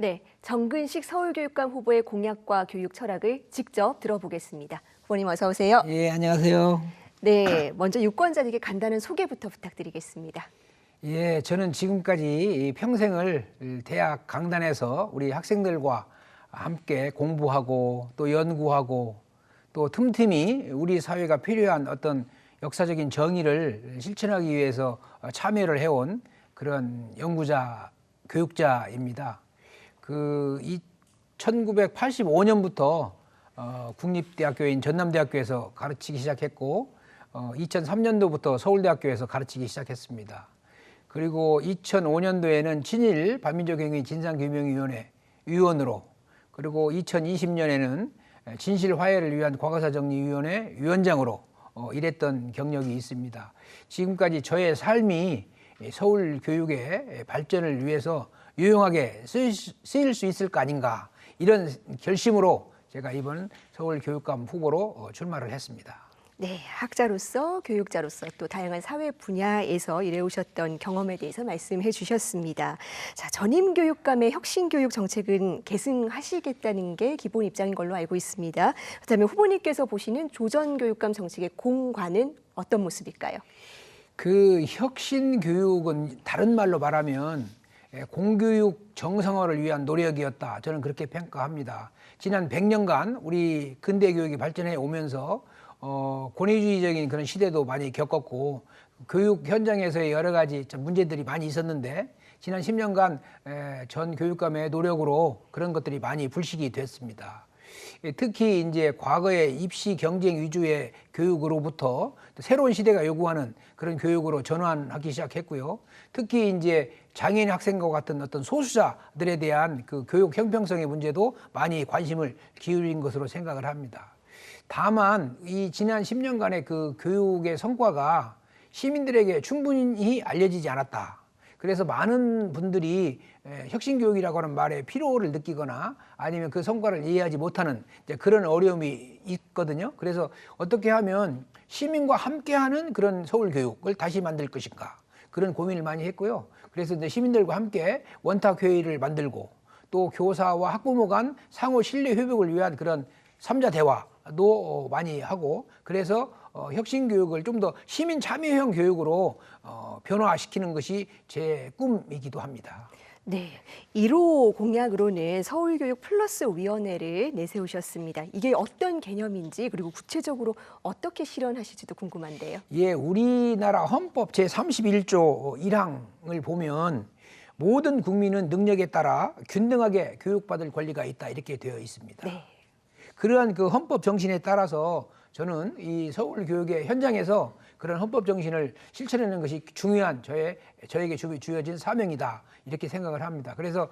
네, 정근식 서울교육감 후보의 공약과 교육 철학을 직접 들어보겠습니다. 후보님 어서 오세요. 예, 안녕하세요. 네, 먼저 유권자들에게 간단한 소개부터 부탁드리겠습니다. 예, 저는 지금까지 이 평생을 대학 강단에서 우리 학생들과 함께 공부하고 또 연구하고 또 틈틈이 우리 사회가 필요한 어떤 역사적인 정의를 실천하기 위해서 참여를 해온 그런 연구자, 교육자입니다. 그 1985년부터 어, 국립대학교인 전남대학교에서 가르치기 시작했고 어, 2003년도부터 서울대학교에서 가르치기 시작했습니다. 그리고 2005년도에는 친일 반민족행위 진상규명위원회 위원으로 그리고 2020년에는 진실 화해를 위한 과거사 정리위원회 위원장으로 어, 일했던 경력이 있습니다. 지금까지 저의 삶이 서울 교육의 발전을 위해서 유용하게 쓰일 수 있을 거 아닌가 이런 결심으로 제가 이번 서울 교육감 후보로 어, 출마를 했습니다. 네, 학자로서 교육자로서 또 다양한 사회 분야에서 일해오셨던 경험에 대해서 말씀해 주셨습니다. 자, 전임 교육감의 혁신 교육 정책은 계승하시겠다는 게 기본 입장인 걸로 알고 있습니다. 그렇다면 후보님께서 보시는 조전 교육감 정책의 공과는 어떤 모습일까요? 그 혁신 교육은 다른 말로 말하면 예, 공교육 정상화를 위한 노력이었다. 저는 그렇게 평가합니다. 지난 100년간 우리 근대 교육이 발전해 오면서 어, 권위주의적인 그런 시대도 많이 겪었고 교육 현장에서의 여러 가지 참 문제들이 많이 있었는데 지난 10년간 에, 전 교육감의 노력으로 그런 것들이 많이 불식이 됐습니다. 예, 특히 이제 과거의 입시 경쟁 위주의 교육으로부터 새로운 시대가 요구하는 그런 교육으로 전환하기 시작했고요. 특히 이제 장애인 학생과 같은 어떤 소수자들에 대한 그 교육 형평성의 문제도 많이 관심을 기울인 것으로 생각을 합니다. 다만 이 지난 10년간의 그 교육의 성과가 시민들에게 충분히 알려지지 않았다. 그래서 많은 분들이 혁신 교육이라고 하는 말에 피로를 느끼거나 아니면 그 성과를 이해하지 못하는 그런 어려움이 있거든요. 그래서 어떻게 하면 시민과 함께하는 그런 서울 교육을 다시 만들 것인가 그런 고민을 많이 했고요. 그래서 이제 시민들과 함께 원탁 회의를 만들고 또 교사와 학부모 간 상호 신뢰 회복을 위한 그런 삼자 대화 도 많이 하고 그래서 어, 혁신 교육을 좀 더 시민 참여형 교육으로 어, 변화시키는 것이 제 꿈이기도 합니다. 네, 1호 공약으로는 서울교육 플러스 위원회를 내세우셨습니다. 이게 어떤 개념인지 그리고 구체적으로 어떻게 실현하실지도 궁금한데요. 예, 우리나라 헌법 제 31조 1항을 보면 모든 국민은 능력에 따라 균등하게 교육받을 권리가 있다 이렇게 되어 있습니다. 네. 그러한 그 헌법 정신에 따라서 저는 이 서울 교육의 현장에서 그런 헌법 정신을 실천하는 것이 중요한 저의 저에게 주어진 사명이다 이렇게 생각을 합니다. 그래서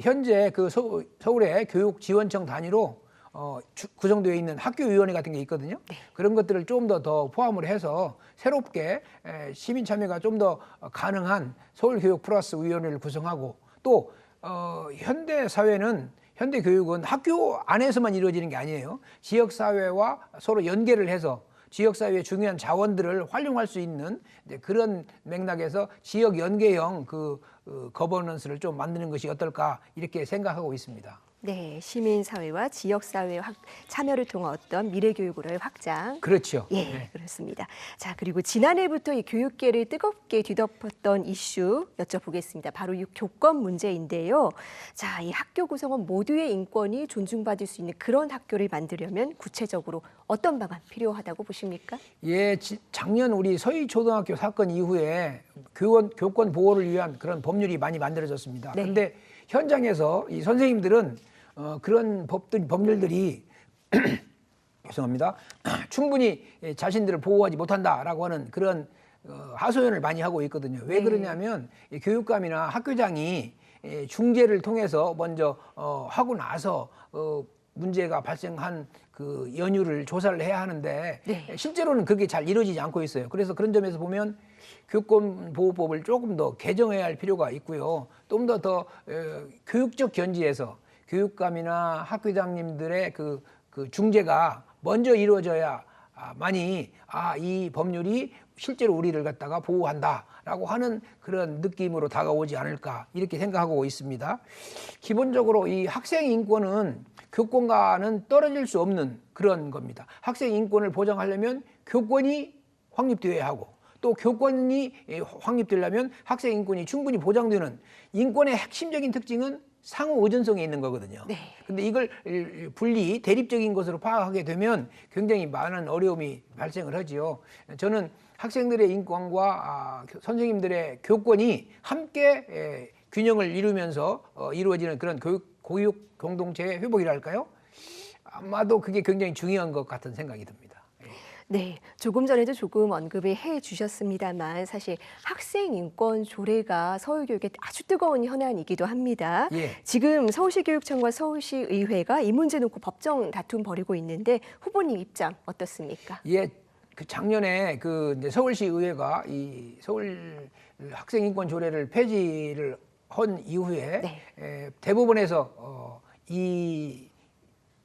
현재 그 서, 울의 교육 지원청 단위로 어, 주, 구성되어 있는 학교위원회 같은 게 있거든요. 네. 그런 것들을 좀 더 더 포함을 해서 새롭게 에, 시민 참여가 좀 더 가능한 서울 교육 플러스 위원회를 구성하고 또 어, 현대 사회는 현대 교육은 학교 안에서만 이루어지는 게 아니에요. 지역 사회와 서로 연계를 해서 지역 사회의 중요한 자원들을 활용할 수 있는 그런 맥락에서 지역 연계형 그 어, 거버넌스를 좀 만드는 것이 어떨까 이렇게 생각하고 있습니다. 네, 시민 사회와 지역 사회의 참여를 통한 어떤 미래 교육으로의 확장. 그렇죠. 예, 네. 그렇습니다. 자, 그리고 지난해부터 이 교육계를 뜨겁게 뒤덮었던 이슈 여쭤보겠습니다. 바로 이 교권 문제인데요. 자, 이 학교 구성원 모두의 인권이 존중받을 수 있는 그런 학교를 만들려면 구체적으로 어떤 방안 필요하다고 보십니까? 예, 지, 작년 우리 서희 초등학교 사건 이후에 교원 교권 보호를 위한 그런 법률이 많이 만들어졌습니다. 네. 근데 현장에서 이 선생님들은 어, 그런 법들, 법률들이 죄송합니다. 충분히 자신들을 보호하지 못한다라고 하는 그런 어, 하소연을 많이 하고 있거든요. 왜 네. 그러냐면 이 교육감이나 학교장이 중재를 통해서 먼저 어, 하고 나서 어, 문제가 발생한 그 연유를 조사를 해야 하는데 네. 실제로는 그게 잘 이루어지지 않고 있어요. 그래서 그런 점에서 보면 교권 보호법을 조금 더 개정해야 할 필요가 있고요. 좀 더더 교육적 견지에서 교육감이나 학교장님들의 그, 그 중재가 먼저 이루어져야 아, 많이 아, 이 법률이 실제로 우리를 갖다가 보호한다. 라고 하는 그런 느낌으로 다가오지 않을까 이렇게 생각하고 있습니다. 기본적으로 이 학생 인권은 교권과는 떨어질 수 없는 그런 겁니다. 학생 인권을 보장하려면 교권이 확립되어야 하고 또 교권이 예, 확립되려면 학생 인권이 충분히 보장되는 인권의 핵심적인 특징은 상호 의존성에 있는 거거든요. 네. 근데 이걸 분리 대립적인 것으로 파악하게 되면 굉장히 많은 어려움이 발생을 하지요. 저는 학생들의 인권과 아, 교- 선생님들의 교권이 함께 에, 균형을 이루면서 어, 이루어지는 그런 교육 고육 공동체의 회복이랄까요? 아마도 그게 굉장히 중요한 것 같은 생각이 듭니다. 예. 네, 조금 전에도 조금 언급을 해 주셨습니다만 사실 학생 인권 조례가 서울 교육의 아주 뜨거운 현안이기도 합니다. 예. 지금 서울시 교육청과 서울시 의회가 이 문제 놓고 법정 다툼 벌이고 있는데 후보님 입장 어떻습니까? 예, 그 작년에 그 이제 서울시 의회가 이 서울 학생 인권 조례를 폐지를 한 이후에 네. 에, 대법원에서 어, 이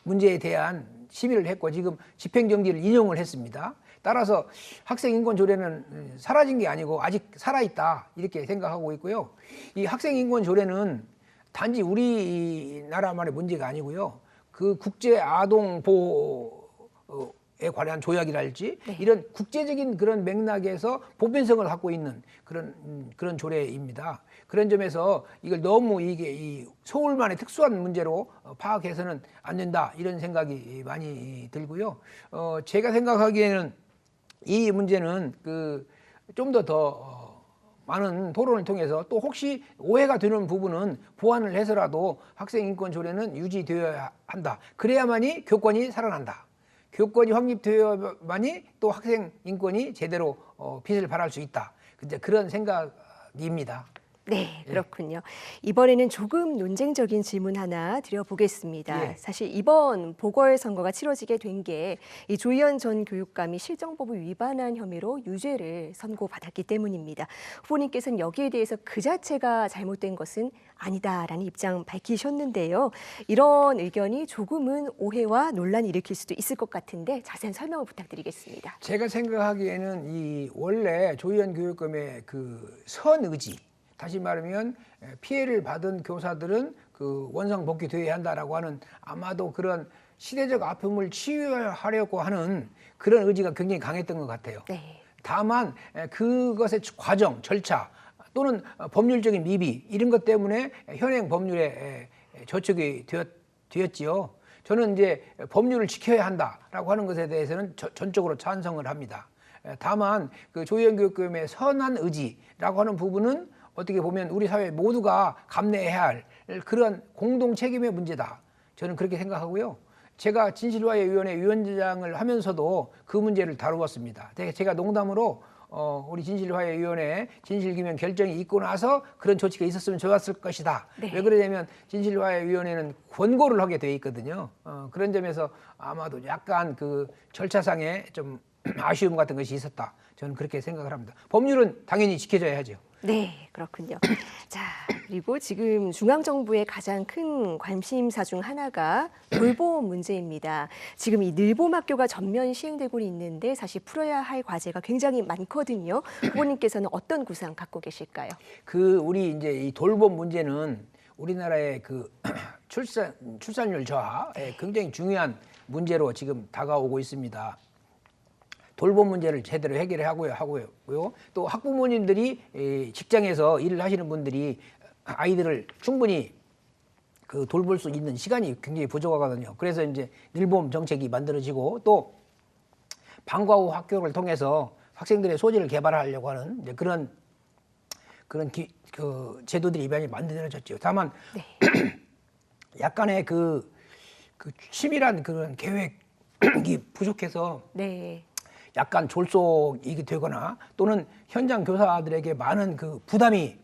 문제에 대한 심의를 했고 지금 집행정지를 인용을 했습니다. 따라서 학생 인권 조례는 사라진 게 아니고 아직 살아 있다 이렇게 생각하고 있고요. 이 학생 인권 조례는 단지 우리나라만의 문제가 아니고요. 그 국제 아동 보호에 관한 조약이랄지 네. 이런 국제적인 그런 맥락에서 보편성을 갖고 있는 그런 음, 그런 조례입니다. 그런 점에서 이걸 너무 이게 이 서울만의 특수한 문제로 어, 파악해서는 안 된다 이런 생각이 많이 들고요. 어, 제가 생각하기에는 이 문제는 그좀더더 많은 토론을 통해서 또 혹시 오해가 되는 부분은 보완을 해서라도 학생 인권 조례는 유지되어야 한다. 그래야만이 교권이 살아난다. 교권이 확립되어야만이 또 학생 인권이 제대로 어, 빛을 발할 수 있다. 이제 그런 생각입니다. 네, 그렇군요. 이번에는 조금 논쟁적인 질문 하나 드려보겠습니다. 예. 사실 이번 보궐선거가 치러지게 된 게 이 조희연 전 교육감이 실정법을 위반한 혐의로 유죄를 선고받았기 때문입니다. 후보님께서는 여기에 대해서 그 자체가 잘못된 것은 아니다라는 입장 밝히셨는데요. 이런 의견이 조금은 오해와 논란을 일으킬 수도 있을 것 같은데 자세한 설명을 부탁드리겠습니다. 제가 생각하기에는 이 원래 조희연 교육감의 그 선의지 다시 말하면 피해를 받은 교사들은 그 원상 복귀돼야 한다라고 하는 아마도 그런 시대적 아픔을 치유하려고 하는 그런 의지가 굉장히 강했던 것 같아요. 네. 다만 에, 그것의 과정, 절차 또는 어, 법률적인 미비 이런 것 때문에 현행 법률에 저촉이 되었, 되었지요. 저는 이제 법률을 지켜야 한다라고 하는 것에 대해서는 저- 전적으로 찬성을 합니다. 에, 다만 그 조희연 교육감의 선한 의지라고 하는 부분은 어떻게 보면 우리 사회 모두가 감내해야 할 그런 공동 책임의 문제다. 저는 그렇게 생각하고요. 제가 진실화해위원회 위원장을 하면서도 그 문제를 다루었습니다. 제가 농담으로 어, 우리 진실화해위원회 진실규명 결정이 있고 나서 그런 조치가 있었으면 좋았을 것이다. 네. 왜 그러냐면 진실화해위원회는 권고를 하게 돼 있거든요. 어, 그런 점에서 아마도 약간 그 절차상에 좀 아쉬움 같은 것이 있었다. 저는 그렇게 생각을 합니다. 법률은 당연히 지켜져야 하죠. 네, 그렇군요. 자, 그리고 지금 중앙정부의 가장 큰 관심사 중 하나가 돌봄 문제입니다. 지금 이 늘봄 학교가 전면 시행되고 있는데 사실 풀어야 할 과제가 굉장히 많거든요. 후보님께서는 어떤 구상 갖고 계실까요? 그 우리 이제 이 돌봄 문제는 우리나라의 그 출산 출산율 저하 에 굉장히 중요한 문제로 지금 다가오고 있습니다. 돌봄 문제를 제대로 해결해 하고요 하고요. 또 학부모님들이 이 직장에서 일을 하시는 분들이 아이들을 충분히 그 돌볼 수 있는 시간이 굉장히 부족하거든요. 그래서 이제 늘봄 정책이 만들어지고 또 방과 후 학교를 통해서 학생들의 소질을 개발하려고 하는 이제 그런 그런 기, 그 제도들이 많이 만들어졌죠. 다만 네. 약간의 그, 그 치밀한 그런 계획이 부족해서 네. 약간 졸속이 되거나 또는 현장 교사들에게 많은 그 부담이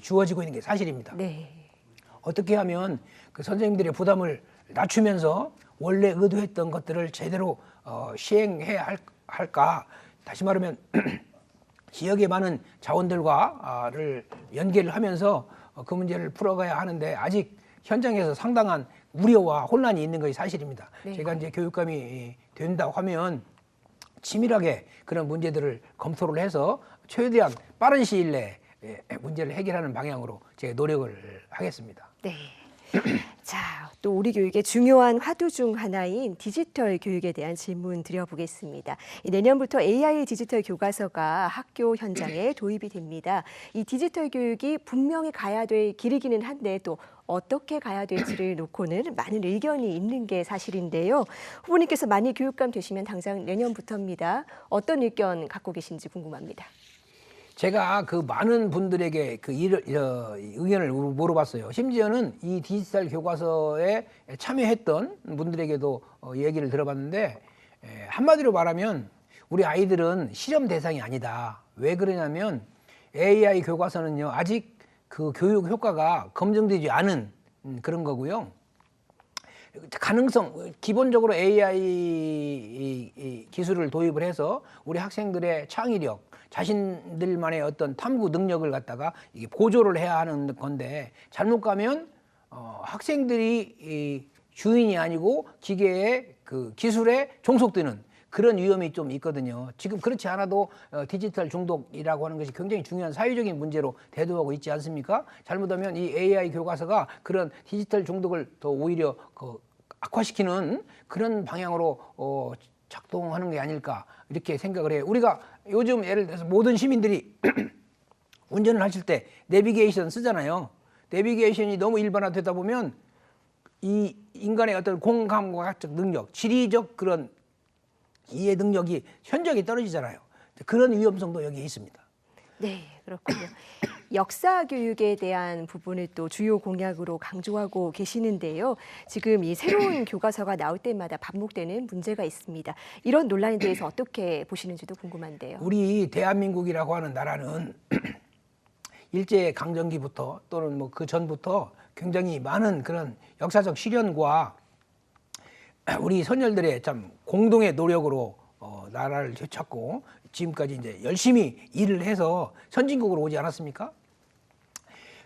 주어지고 있는 게 사실입니다. 네. 어떻게 하면 그 선생님들의 부담을 낮추면서 원래 의도했던 것들을 제대로 어, 시행해야 할, 할까? 다시 말하면 지역의 많은 자원들과를 연계를 하면서 어, 그 문제를 풀어가야 하는데 아직 현장에서 상당한 우려와 혼란이 있는 것이 사실입니다. 네. 제가 이제 교육감이 된다고 하면 치밀하게 그런 문제들을 검토를 해서 최대한 빠른 시일 내에 예, 문제를 해결하는 방향으로 제가 노력을 하겠습니다. 네. 자, 또 우리 교육의 중요한 화두 중 하나인 디지털 교육에 대한 질문 드려보겠습니다. 이 내년부터 AI 디지털 교과서가 학교 현장에 도입이 됩니다. 이 디지털 교육이 분명히 가야 될 길이기는 한데 또 어떻게 가야 될지를 놓고는 많은 의견이 있는 게 사실인데요. 후보님께서 많이 교육감 되시면 당장 내년부터입니다. 어떤 의견 갖고 계신지 궁금합니다. 제가 그 많은 분들에게 그 일, 어, 의견을 물어봤어요. 심지어는 이 디지털 교과서에 참여했던 분들에게도 어, 얘기를 들어봤는데 에, 한마디로 말하면 우리 아이들은 실험 대상이 아니다. 왜 그러냐면 AI 교과서는요 아직 그 교육 효과가 검증되지 않은 음, 그런 거고요. 가능성 기본적으로 AI 기술을 도입을 해서 우리 학생들의 창의력, 자신들만의 어떤 탐구 능력을 갖다가 이게 보조를 해야 하는 건데 잘못 가면 어, 학생들이 이 주인이 아니고 기계의 그 기술에 종속되는 그런 위험이 좀 있거든요. 지금 그렇지 않아도 어, 디지털 중독이라고 하는 것이 굉장히 중요한 사회적인 문제로 대두하고 있지 않습니까? 잘못하면 이 AI 교과서가 그런 디지털 중독을 더 오히려 그 악화시키는 그런 방향으로 어, 작동하는 게 아닐까 이렇게 생각을 해요. 우리가 요즘 예를 들어서 모든 시민들이 운전을 하실 때 내비게이션 쓰잖아요. 내비게이션이 너무 일반화되다 보면 이 인간의 어떤 공감과 학적 능력, 지리적 그런 이해 능력이 현저하게 떨어지잖아요. 그런 위험성도 여기에 있습니다. 네, 그렇군요. 역사 교육에 대한 부분을 또 주요 공약으로 강조하고 계시는데요. 지금 이 새로운 교과서가 나올 때마다 반복되는 문제가 있습니다. 이런 논란에 대해서 어떻게 보시는지도 궁금한데요. 우리 대한민국이라고 하는 나라는 일제 강점기부터 또는 뭐 그 전부터 굉장히 많은 그런 역사적 시련과 우리 선열들의 참 공동의 노력으로 어, 나라를 되찾고 지금까지 이제 열심히 일을 해서 선진국으로 오지 않았습니까?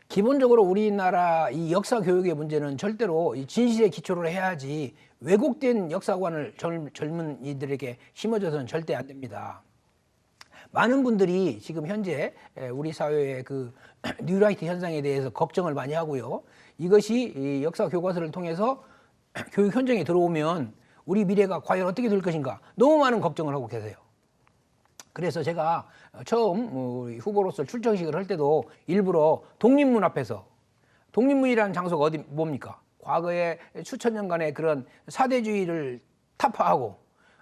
기본적으로 우리나라 이 역사 교육의 문제는 절대로 이 진실에 기초를 해야지 왜곡된 역사관을 젊, 젊은 이들에게 심어줘서는 절대 안 됩니다. 많은 분들이 지금 현재 에, 우리 사회의 그 뉴라이트 현상에 대해서 걱정을 많이 하고요. 이것이 이 역사 교과서를 통해서 교육 현장에 들어오면 우리 미래가 과연 어떻게 될 것인가 너무 많은 걱정을 하고 계세요. 그래서 제가 처음 뭐 우리 후보로서 출정식을 할 때도 일부러 독립문 앞에서 독립문이라는 장소가 어디 뭡니까? 과거에 수천 년간의 그런 사대주의를 타파하고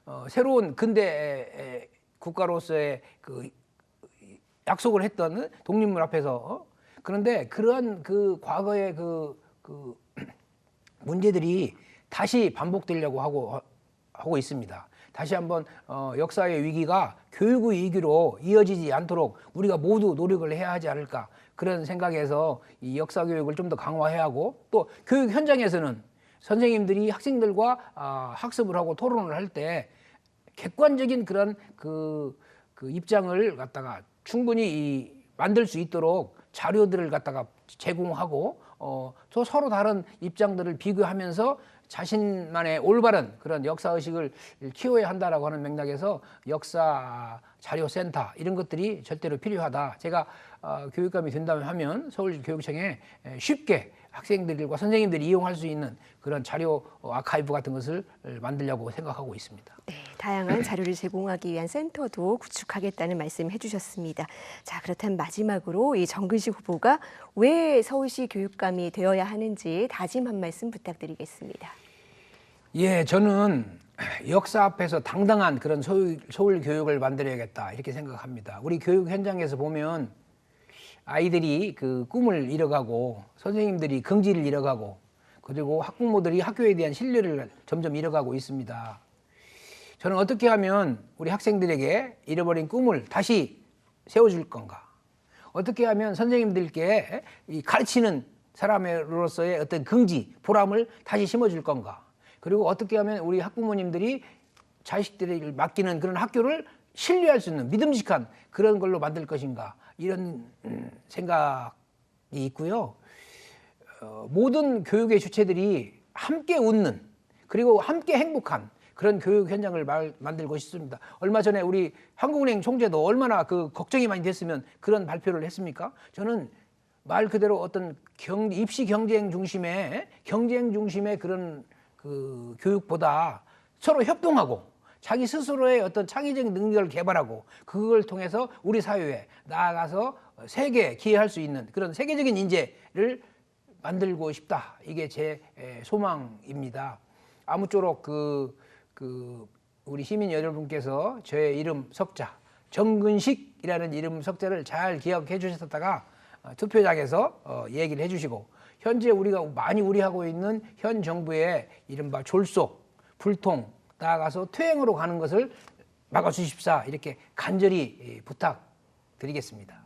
어, 새로운 근대 국가로서의 그 약속을 했던 독립문 앞에서 어? 그런데 그러한 그 과거의 그, 그 문제들이 다시 반복되려고 하고 하고 있습니다. 다시 한번 어, 역사의 위기가 교육의 위기로 이어지지 않도록 우리가 모두 노력을 해야 하지 않을까 그런 생각에서 이 역사 교육을 좀 더 강화해야 하고 또 교육 현장에서는 선생님들이 학생들과 아, 학습을 하고 토론을 할 때 객관적인 그런 그, 그 입장을 갖다가 충분히 이 만들 수 있도록 자료들을 갖다가 제공하고 어, 또 서로 다른 입장들을 비교하면서 자신만의 올바른 그런 역사 의식을 키워야 한다라고 하는 맥락에서 역사 자료 센터 이런 것들이 절대로 필요하다. 제가 어, 교육감이 된다면 하면 서울교육청에 쉽게 학생들과 선생님들이 이용할 수 있는 그런 자료 어, 아카이브 같은 것을 만들려고 생각하고 있습니다. 네, 다양한 자료를 제공하기 위한 센터도 구축하겠다는 말씀 해주셨습니다. 자, 그렇다면 마지막으로 이 정근식 후보가 왜 서울시 교육감이 되어야 하는지 다짐 한 말씀 부탁드리겠습니다. 예, 저는 역사 앞에서 당당한 그런 서울, 서울 교육을 만들어야겠다 이렇게 생각합니다. 우리 교육 현장에서 보면 아이들이 그 꿈을 잃어가고 선생님들이 긍지를 잃어가고 그리고 학부모들이 학교에 대한 신뢰를 점점 잃어가고 있습니다. 저는 어떻게 하면 우리 학생들에게 잃어버린 꿈을 다시 세워줄 건가? 어떻게 하면 선생님들께 이 가르치는 사람으로서의 어떤 긍지, 보람을 다시 심어줄 건가? 그리고 어떻게 하면 우리 학부모님들이 자식들을 맡기는 그런 학교를 신뢰할 수 있는 믿음직한 그런 걸로 만들 것인가? 이런 음, 생각이 있고요. 어, 모든 교육의 주체들이 함께 웃는 그리고 함께 행복한 그런 교육 현장을 말- 만들고 싶습니다. 얼마 전에 우리 한국은행 총재도 얼마나 그 걱정이 많이 됐으면 그런 발표를 했습니까? 저는 말 그대로 어떤 경, 입시 경쟁 중심의 경쟁 중심의 그런 그 교육보다 서로 협동하고 자기 스스로의 어떤 창의적인 능력을 개발하고 그걸 통해서 우리 사회에 나아가서 세계에 기여할 수 있는 그런 세계적인 인재를 만들고 싶다. 이게 제 에, 소망입니다. 아무쪼록 그, 그 우리 시민 여러분께서 저의 이름 석자 정근식이라는 이름 석자를 잘 기억해 주셨다가 어, 투표장에서 어, 얘기를 해주시고 현재 우리가 많이 우려하고 있는 현 정부의 이른바 졸속, 불통 나아가서 퇴행으로 가는 것을 막아주십사 이렇게 간절히 예, 부탁드리겠습니다.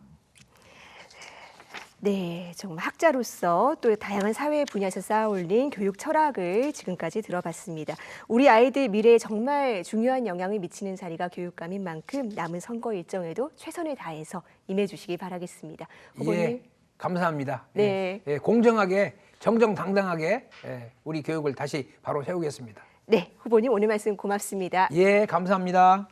네, 정말 학자로서 또 다양한 사회 분야에서 쌓아올린 교육 철학을 지금까지 들어봤습니다. 우리 아이들 미래에 정말 중요한 영향을 미치는 자리가 교육감인 만큼 남은 선거 일정에도 최선을 다해서 임해주시기 바라겠습니다. 후보님, 예, 감사합니다. 네. 예, 예, 공정하게 정정당당하게 예, 우리 교육을 다시 바로 세우겠습니다. 네, 후보님 오늘 말씀 고맙습니다. 예, 감사합니다.